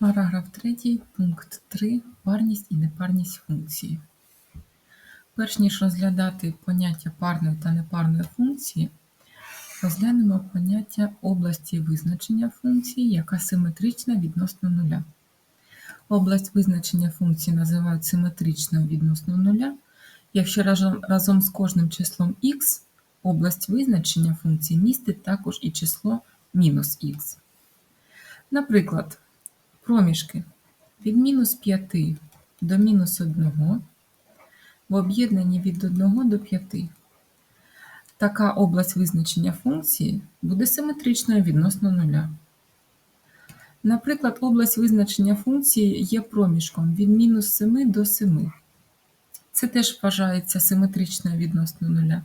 Параграф 3, пункт 3. Парність і непарність функції. Перш ніж розглядати поняття парної та непарної функції, розглянемо поняття області визначення функції, яка симетрична відносно нуля. Область визначення функції називають симетричною відносно нуля, якщо разом, з кожним числом х область визначення функції містить також і число мінус х. Наприклад, проміжки від мінус 5 до мінус 1 в об'єднанні від 1 до 5. Така область визначення функції буде симетричною відносно нуля. Наприклад, область визначення функції є проміжком від мінус 7 до 7. Це теж вважається симетричною відносно нуля.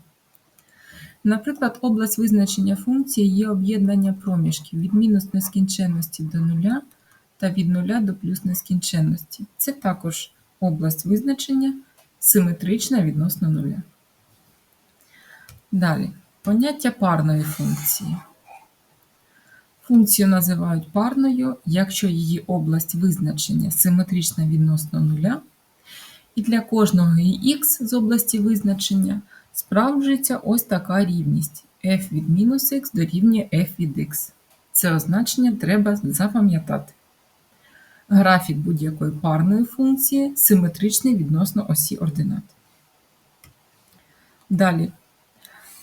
Наприклад, область визначення функції є об'єднання проміжків від мінус нескінченності до нуля та від нуля до плюс нескінченності. Це також область визначення симетрична відносно нуля. Далі, поняття парної функції. Функцію називають парною, якщо її область визначення симетрична відносно нуля, і для кожного х з області визначення справджується ось така рівність f від мінус х дорівнює f від x. Це означення треба запам'ятати. Графік будь-якої парної функції симетричний відносно осі ординат. Далі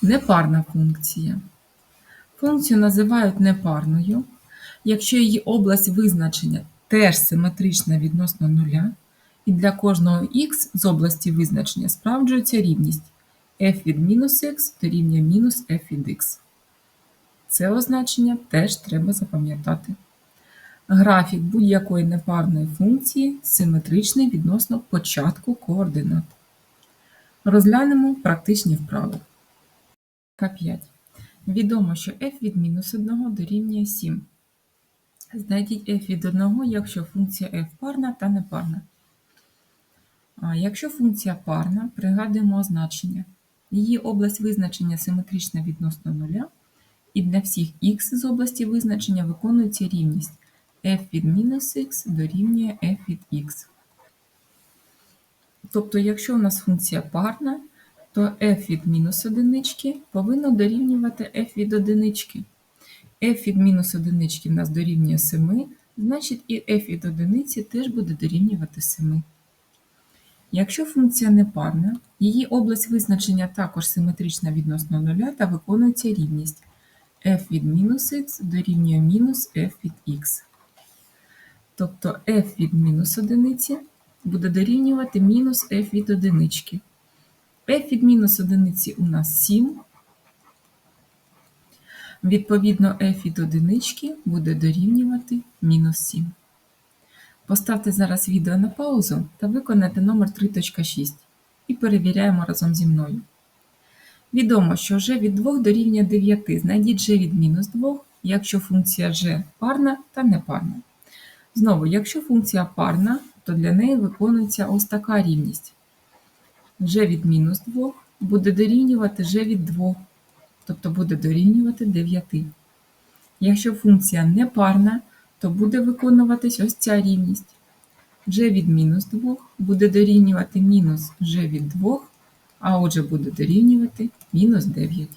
непарна функція. Функцію називають непарною, якщо її область визначення теж симетрична відносно нуля, і для кожного х з області визначення справджується рівність f від мінус х дорівнює мінус f від x. Це означення теж треба запам'ятати. Графік будь-якої непарної функції симетричний відносно початку координат. Розглянемо практичні вправи. К5. Відомо, що f від мінус 1 дорівнює 7. Знайдіть f від 1, якщо функція f парна та непарна. А якщо функція парна, пригадуємо означення. Її область визначення симетрична відносно нуля, і для всіх х з області визначення виконується рівність f від мінус х дорівнює f від х. Тобто, якщо у нас функція парна, то f від мінус одинички повинно дорівнювати f від одинички. f від мінус одинички в нас дорівнює 7, значить і f від одиниці теж буде дорівнювати 7. Якщо функція непарна, її область визначення також симетрична відносно нуля та виконується рівність f від мінус х дорівнює мінус f від х. Тобто f від мінус одиниці буде дорівнювати мінус f від одинички. f від мінус одиниці у нас 7. Відповідно, f від одинички буде дорівнювати мінус 7. Поставте зараз відео на паузу та виконайте номер 3.6 і перевіряємо разом зі мною. Відомо, що g від 2 дорівнює 9. Знайдіть g від мінус 2, якщо функція g парна та непарна. Знову, якщо функція парна, то для неї виконується ось така рівність. g від мінус 2 буде дорівнювати g від 2, тобто буде дорівнювати 9. Якщо функція непарна, то буде виконуватись ось ця рівність. g від мінус 2 буде дорівнювати мінус g від 2, а отже буде дорівнювати мінус 9.